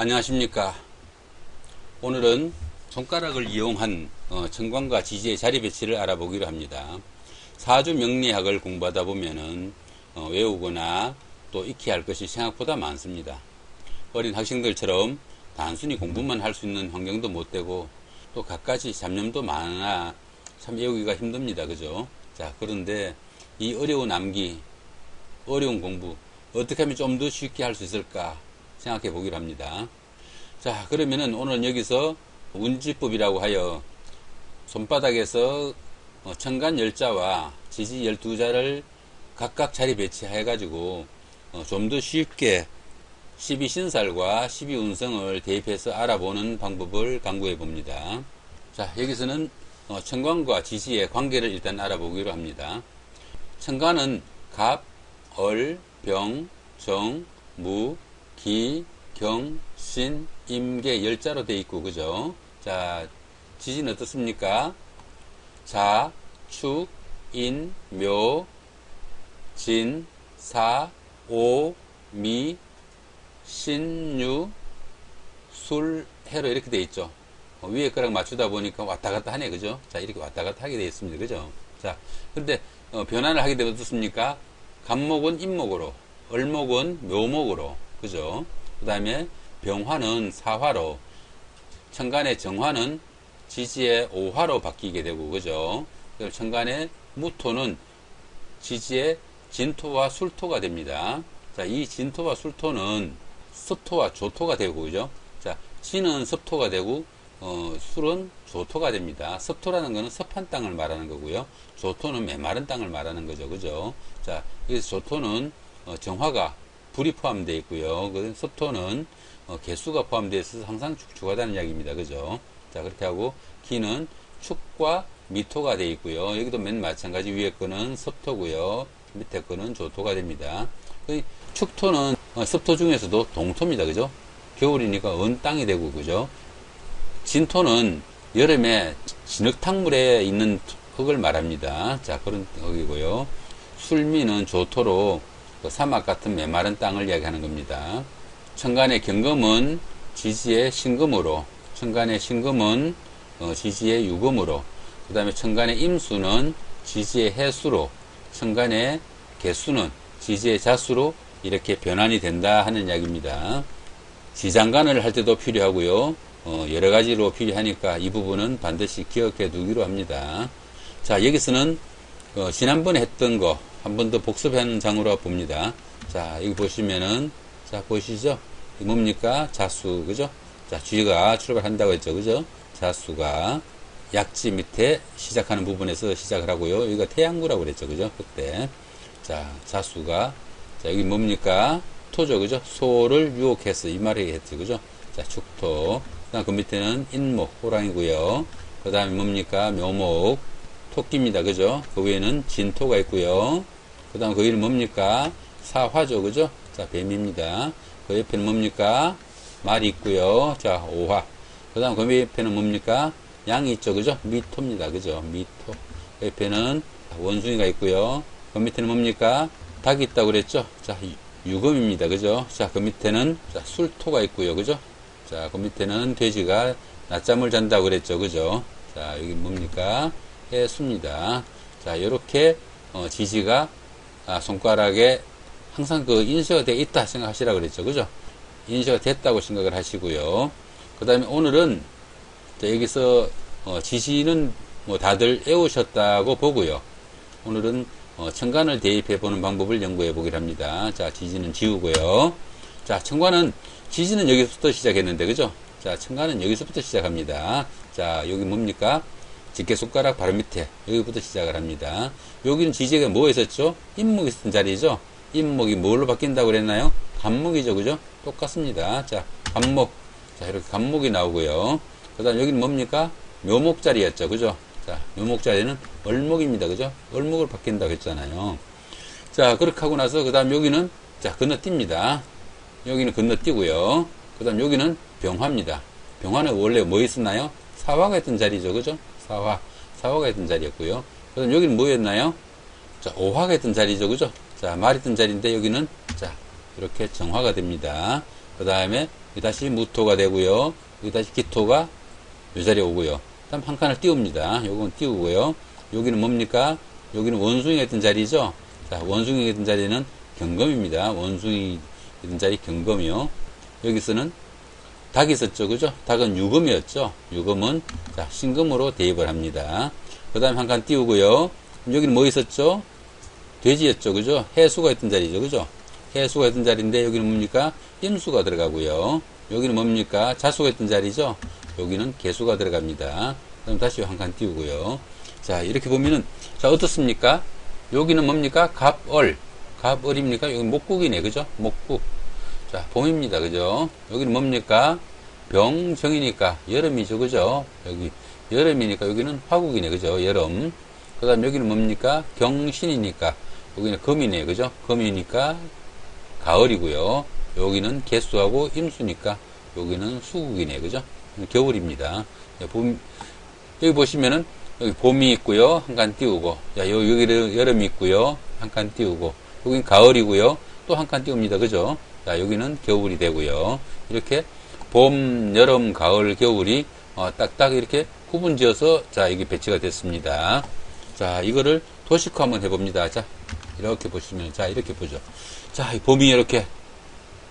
안녕하십니까. 오늘은 손가락을 이용한 어, 청광과 지지의 자리 배치를 알아보기로 합니다. 사주 명리학을 공부하다 보면은 어, 외우거나 또 익혀야 할 것이 생각보다 많습니다. 어린 학생들처럼 단순히 공부만 할 수 있는 환경도 못 되고 또 갖가지 잡념도 많아 참 외우기가 힘듭니다. 그죠? 자, 그런데 이 어려운 암기, 어려운 공부, 어떻게 하면 좀 더 쉽게 할 수 있을까 생각해 보기로 합니다. 자, 그러면은 오늘 여기서 운지법이라고 하여 손바닥에서 어, 천간 열자와 지지 열두 자를 각각 자리 배치해 가지고 어, 좀더 쉽게 12신살과 12운성을 대입해서 알아보는 방법을 강구해 봅니다. 자, 여기서는 어, 천간과 지지의 관계를 일단 알아보기로 합니다. 천간은 갑, 얼, 병, 정, 무, 기, 경, 신, 임계 열자로 돼 있고 그죠? 자, 지진 어떻습니까? 자, 축, 인, 묘, 진, 사, 오, 미, 신 유, 술, 해로 이렇게 돼 있죠. 어, 위에 거랑 맞추다 보니까 왔다 갔다 하네, 그죠? 자, 이렇게 왔다 갔다 하게 되어 있습니다, 그죠? 자, 근데 어, 변화를 하게 되면 어떻습니까? 간목은 임목으로, 을목은 묘목으로, 그죠? 그 다음에 병화는 사화로, 천간의 정화는 지지의 오화로 바뀌게 되고, 그죠? 천간의 무토는 지지의 진토와 술토가 됩니다. 자, 이 진토와 술토는 습토와 조토가 되고, 그죠? 자, 진은 습토가 되고, 어, 술은 조토가 됩니다. 습토라는 것은 습한 땅을 말하는 거고요. 조토는 메마른 땅을 말하는 거죠. 그죠? 자, 여기서 조토는 어, 정화가 불이 포함되어 있고요. 그 습토는 어, 개수가 포함되어 있어서 항상 축축하다는 이야기입니다. 그죠? 자, 그렇게 하고 기는 축과 미토가 되어 있고요. 여기도 맨 마찬가지 위에 거는 습토고요. 밑에 거는 조토가 됩니다. 그 축토는 어, 습토 중에서도 동토입니다. 그죠? 겨울이니까 언 땅이 되고 그죠? 진토는 여름에 진흙탕물에 있는 흙을 말합니다. 자, 그런 흙이고요. 술미는 조토로 그 사막 같은 메마른 땅을 이야기하는 겁니다. 천간의 경금은 지지의 신금으로, 천간의 신금은 어, 지지의 유금으로, 그 다음에 천간의 임수는 지지의 해수로, 천간의 개수는 지지의 자수로 이렇게 변환이 된다 하는 이야기입니다. 지장간을 할 때도 필요하고요. 어, 여러 가지로 필요하니까 이 부분은 반드시 기억해 두기로 합니다. 자, 여기서는 어, 지난번에 했던 거 한 번 더 복습하는 장으로 봅니다. 자, 여기 보시면은 자, 보시죠? 이 뭡니까? 자수, 그죠? 자, 쥐가 출발한다고 했죠, 그죠? 자수가 약지 밑에 시작하는 부분에서 시작을 하고요. 여기가 태양구라고 그랬죠, 그죠? 그때. 자, 자수가 자, 여기 뭡니까? 토죠, 그죠? 소를 유혹해서 이 말이 했죠, 그죠? 자, 축토. 그 밑에는 인목, 호랑이고요. 그 다음에 뭡니까? 묘목, 토끼입니다. 그죠? 그 위에는 진토가 있고요. 그 다음 그 위는 뭡니까? 사화죠. 그죠? 자, 뱀입니다. 그 옆에는 뭡니까? 말이 있고요. 자, 오화. 그 다음 그 옆에는 뭡니까? 양이 있죠. 그죠? 미토입니다. 그죠? 미토. 그 옆에는 원숭이가 있고요. 그 밑에는 뭡니까? 닭이 있다고 그랬죠? 자, 유금입니다. 그죠? 자, 그 밑에는 자, 술토가 있고요. 그죠? 자, 그 밑에는 돼지가 낮잠을 잔다고 그랬죠. 그죠? 자, 여기 뭡니까? 해수입니다. 자, 요렇게, 어, 지지가, 아, 손가락에 항상 그 인쇄가 되어 있다 생각하시라 그랬죠. 그죠? 인쇄가 됐다고 생각을 하시고요. 그 다음에 오늘은, 자, 여기서, 어, 지지는 뭐 다들 애우셨다고 보고요. 오늘은, 어, 천간을 대입해 보는 방법을 연구해 보기로 합니다. 자, 지지는 지우고요. 자, 천간은 지지는 여기서부터 시작했는데, 그죠? 자, 천간은 여기서부터 시작합니다. 자, 여기 뭡니까? 집게 손가락 바로 밑에, 여기부터 시작을 합니다. 여기는 지지가 뭐 있었죠? 임목이 있었던 자리죠? 임목이 뭘로 바뀐다고 그랬나요? 간목이죠, 그죠? 똑같습니다. 자, 간목. 자, 이렇게 간목이 나오고요. 그 다음 여기는 뭡니까? 묘목 자리였죠, 그죠? 자, 묘목 자리는 얼목입니다, 그죠? 얼목을 바뀐다고 했잖아요. 자, 그렇게 하고 나서, 그 다음 여기는, 자, 건너뜁니다. 여기는 건너뛰고요. 그 다음 여기는 병화입니다. 병화는 원래 뭐 있었나요? 사화가 있던 자리죠. 그죠? 사화. 사화가 있던 자리였고요. 그 다음 여기는 뭐였나요? 자, 오화가 있던 자리죠. 그죠? 자, 말이 있던 자리인데 여기는, 자, 이렇게 정화가 됩니다. 그 다음에 다시 무토가 되고요. 여기 다시 기토가 이 자리에 오고요. 다음 한 칸을 띄웁니다. 요건 띄우고요. 여기는 뭡니까? 여기는 원숭이가 있던 자리죠? 자, 원숭이가 있던 자리는 경금입니다. 원숭이 있던 자리 경금이요. 여기서는 닭이 있었죠. 그죠? 닭은 유금이었죠. 유금은 자, 신금으로 대입을 합니다. 그 다음에 한 칸 띄우고요. 여기는 뭐 있었죠? 돼지였죠. 그죠? 해수가 있던 자리죠. 그죠? 해수가 있던 자리인데 여기는 뭡니까? 임수가 들어가고요. 여기는 뭡니까? 자수가 있던 자리죠. 여기는 개수가 들어갑니다. 그럼 다시 한 칸 띄우고요. 자, 이렇게 보면은, 자, 어떻습니까? 여기는 뭡니까? 갑을. 갑을입니까? 여기 목국이네. 그죠? 목국. 자, 봄입니다. 그죠? 여기는 뭡니까? 병정이니까 여름이죠. 그죠? 여기 여름이니까 여기는 화국이네. 그죠? 여름. 그 다음 여기는 뭡니까? 경신이니까 여기는 금이네. 그죠? 금이니까 가을이고요. 여기는 개수하고 임수니까 여기는 수국이네. 그죠? 겨울입니다. 봄, 여기 보시면은 여기 봄이 있고요. 한 칸 띄우고. 자, 여기는 여름이 있고요. 한 칸 띄우고. 여기는 가을이고요. 또 한 칸 띄웁니다. 그죠? 자, 여기는 겨울이 되고요. 이렇게 봄, 여름, 가을, 겨울이 어, 딱딱 이렇게 구분 지어서 자, 이게 배치가 됐습니다. 자, 이거를 도식화 한번 해봅니다. 자, 이렇게 보시면, 자, 이렇게 보죠. 자, 봄이 이렇게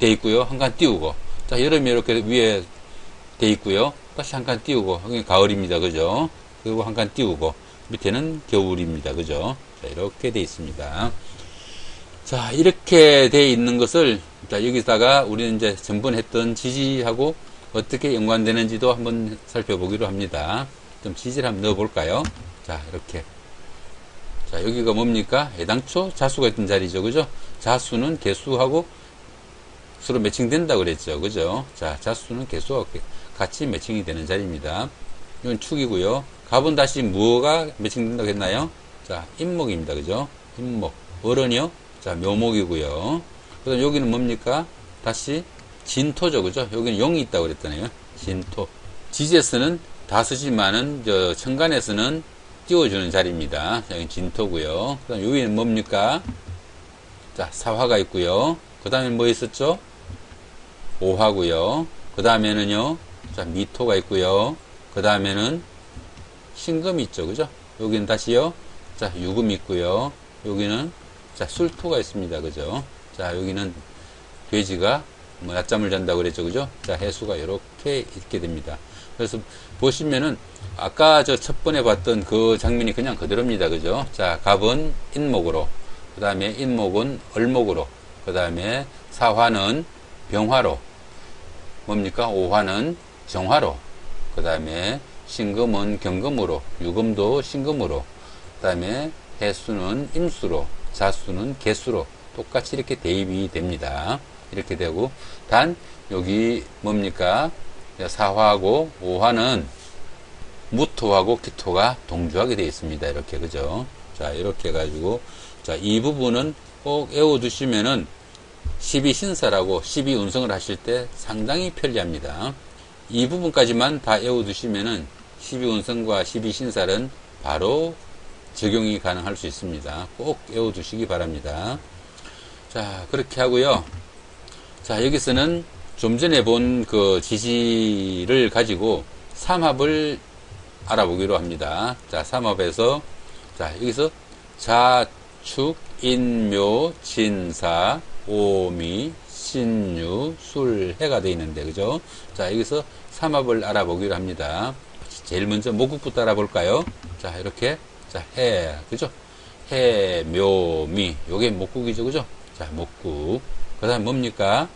돼 있고요. 한 칸 띄우고. 자, 여름이 이렇게 위에 돼 있고요. 다시 한 칸 띄우고. 가을입니다. 그죠? 그리고 한 칸 띄우고. 밑에는 겨울입니다. 그죠? 자, 이렇게 돼 있습니다. 자, 이렇게 돼 있는 것을, 자, 여기다가 우리는 이제 전번 했던 지지하고 어떻게 연관되는지도 한번 살펴보기로 합니다. 좀 지지를 한번 넣어볼까요? 자, 이렇게. 자, 여기가 뭡니까? 해당초 자수가 있던 자리죠. 그죠? 자수는 개수하고 서로 매칭된다 그랬죠. 그죠? 자, 자수는 개수와 같이 매칭이 되는 자리입니다. 이건 축이고요. 갑은 다시 무엇가 매칭된다고 했나요? 자, 임목입니다. 그죠? 임목. 어른이요? 자, 묘목이고요. 그 다음 여기는 뭡니까? 다시 진토죠. 그죠? 여기는 용이 있다고 그랬잖아요. 진토. 지제스는 다쓰지만은, 저, 천간에서는 띄워주는 자리입니다. 자, 여기 진토고요. 그 다음 여기는 뭡니까? 자, 사화가 있고요. 그 다음에 뭐 있었죠? 오화고요. 그 다음에는요. 자, 미토가 있고요. 그 다음에는 신금이 있죠. 그죠? 여기는 다시요. 자, 유금 있고요. 여기는 자, 술토가 있습니다. 그죠? 자, 여기는 돼지가 뭐 낮잠을 잔다고 그랬죠. 그죠? 자, 해수가 이렇게 있게 됩니다. 그래서 보시면은 아까 저 첫 번에 봤던 그 장면이 그냥 그대로입니다. 그죠? 자, 갑은 인목으로, 그 다음에 인목은 을목으로, 그 다음에 사화는 병화로, 뭡니까? 오화는 정화로, 그 다음에 신금은 경금으로, 유금도 신금으로, 그 다음에 해수는 임수로, 자수는 개수로 똑같이 이렇게 대입이 됩니다. 이렇게 되고, 단, 여기 뭡니까? 사화하고 오화는 무토하고 기토가 동조하게 되어 있습니다. 이렇게, 그죠? 자, 이렇게 해가지고, 자, 이 부분은 꼭 외워두시면은 12신사라고 12운성을 하실 때 상당히 편리합니다. 이 부분까지만 다 외워두시면은 12운성과 12신사는 바로 적용이 가능할 수 있습니다. 꼭 외워두시기 바랍니다. 자, 그렇게 하고요. 자, 여기서는 좀 전에 본 그 지지를 가지고 삼합을 알아보기로 합니다. 자, 삼합에서, 자, 여기서 자축, 인묘, 진사, 오미, 신유, 술, 해가 되어 있는데, 그죠? 자, 여기서 삼합을 알아보기로 합니다. 제일 먼저 목국부터 알아볼까요? 자, 이렇게. 자, 해, 그죠? 해, 묘, 미. 요게 목국이죠, 그죠? 자, 목국. 그 다음 뭡니까?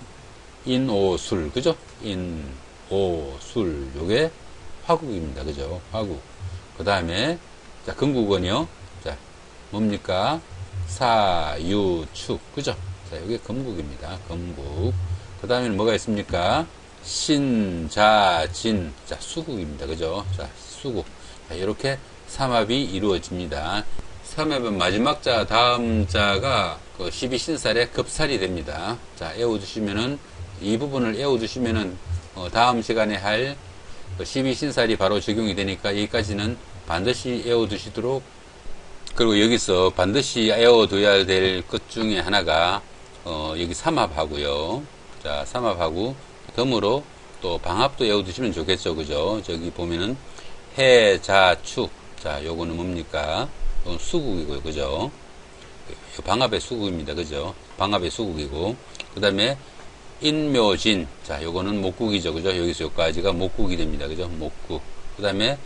인, 오, 술, 그죠? 인, 오, 술. 요게 화국입니다. 그죠? 화국. 그 다음에, 자, 금국은요? 자, 뭡니까? 사, 유, 축. 그죠? 자, 여기 금국입니다. 금국. 그 다음에는 뭐가 있습니까? 신, 자, 진. 자, 수국입니다. 그죠? 자, 수국. 자, 이렇게 삼합이 이루어집니다. 삼합은 마지막 자, 다음 자가 그 12신살에 급살이 됩니다. 자, 애워두시면은, 이 부분을 애워두시면은, 어, 다음 시간에 할 12신살이 바로 적용이 되니까 여기까지는 반드시 애워두시도록 그리고 여기서 반드시 애워둬야 될 것 중에 하나가 어, 여기 삼합하고요. 자, 삼합하고 덤으로 또 방합도 외워두시면 좋겠죠. 그죠? 저기 보면은 해, 자, 축. 자, 요거는 뭡니까? 요건 수국이고요. 그죠? 요 방합의 수국입니다. 그죠? 방합의 수국이고. 그 다음에 인묘진. 자, 요거는 목국이죠. 그죠? 여기서 여기까지가 목국이 됩니다. 그죠? 목국. 그 다음에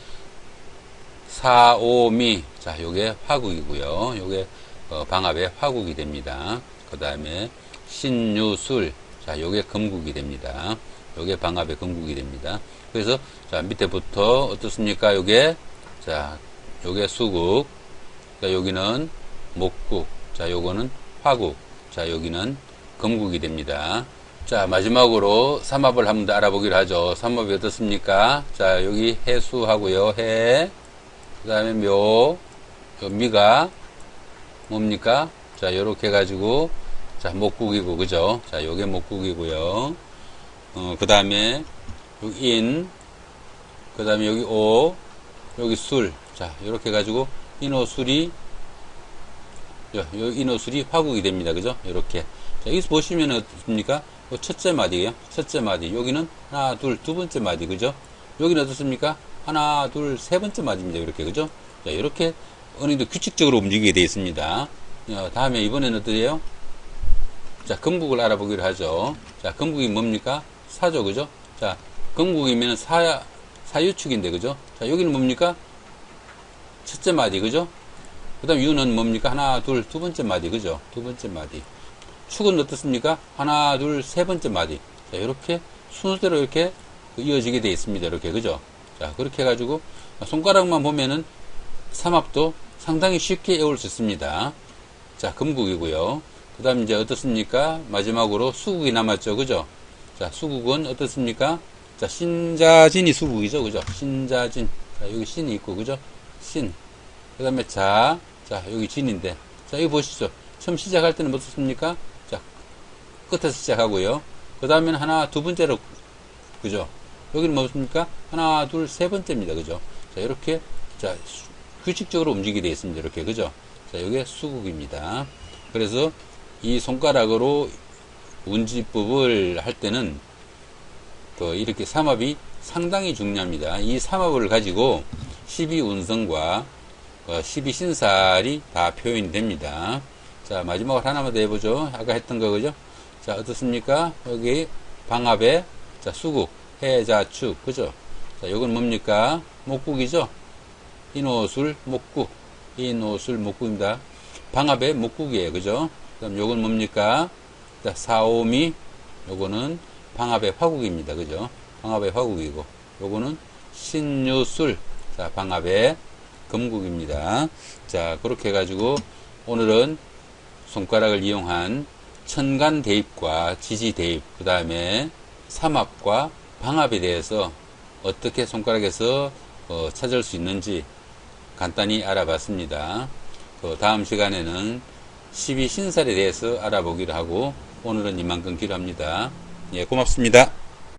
사오미. 자, 요게 화국이고요. 요게 어, 방합의 화국이 됩니다. 그 다음에 신유술. 자, 요게 금국이 됩니다. 요게 방합의 금국이 됩니다. 그래서 자, 밑에부터 어떻습니까? 요게 자, 요게 수국. 자, 여기는 목국. 자, 요거는 화국. 자, 여기는 금국이 됩니다. 자, 마지막으로 삼합을 한번 더 알아보기로 하죠. 삼합이 어떻습니까? 자, 여기 해수하고요. 해. 그 다음에 묘. 요 미가 뭡니까? 자, 요렇게 해가지고, 자, 목국이고, 그죠? 자, 요게 목국이고요. 어, 그 다음에, 인, 그 다음에 여기 오, 여기 술. 자, 요렇게 해가지고, 인호술이, 요, 요 인호술이 화국이 됩니다. 그죠? 요렇게. 자, 여기서 보시면 어떻습니까? 요 첫째 마디에요. 첫째 마디. 여기는 하나, 둘, 두 번째 마디. 그죠? 여기는 어떻습니까? 하나, 둘, 세 번째 마디입니다. 이렇게. 그죠? 자, 이렇게 어느 정도 규칙적으로 움직이게 되어 있습니다. 어, 다음에 이번에는 어떠세요? 자, 금국을 알아보기로 하죠. 자, 금국이 뭡니까? 사죠, 그죠? 자, 금국이면 사, 사유축인데, 그죠? 자, 여기는 뭡니까? 첫째 마디, 그죠? 그 다음 유는 뭡니까? 하나, 둘, 두 번째 마디, 그죠? 두 번째 마디. 축은 어떻습니까? 하나, 둘, 세 번째 마디. 자, 이렇게 순서대로 이렇게 이어지게 되어 있습니다. 이렇게, 그죠? 자, 그렇게 해가지고, 손가락만 보면은 삼합도 상당히 쉽게 외울 수 있습니다. 자, 금국이고요. 그 다음 이제 어떻습니까? 마지막으로 수국이 남았죠. 그죠? 자, 수국은 어떻습니까? 자, 신자진이 수국이죠. 그죠? 신자진. 자, 여기 신이 있고, 그죠? 신. 그 다음에 자. 자, 여기 진인데. 자, 여기 보시죠. 처음 시작할 때는 어떻습니까? 자, 끝에서 시작하고요. 그 다음에는 하나, 두 번째로, 그죠? 여기는 뭡니까? 하나, 둘, 세 번째입니다. 그죠? 자, 이렇게, 자, 규칙적으로 움직이게 되어 있습니다. 이렇게, 그죠? 자, 이게 수국입니다. 그래서 이 손가락으로 운지법을 할 때는 그 이렇게 삼합이 상당히 중요합니다. 이 삼합을 가지고 12운성과 12신살이 다 표현이 됩니다. 자, 마지막으로 하나만 더 해보죠. 아까 했던 거, 그죠? 자, 어떻습니까? 여기 방합에, 자, 수국, 해자축, 그죠? 자, 요건 뭡니까? 목국이죠? 인호술, 목국. 인호술, 목국입니다. 방합의 목국이에요. 그죠? 그 다음 요건 뭡니까? 자, 사오미, 요거는 방합의 화국입니다. 그죠? 방합의 화국이고, 요거는 신유술, 자, 방합의 금국입니다. 자, 그렇게 해가지고, 오늘은 손가락을 이용한 천간 대입과 지지 대입, 그 다음에 삼합과 방합에 대해서 어떻게 손가락에서 어, 찾을 수 있는지 간단히 알아봤습니다. 그 다음 시간에는 12신살에 대해서 알아보기로 하고 오늘은 이만큼 기도합니다. 예, 고맙습니다.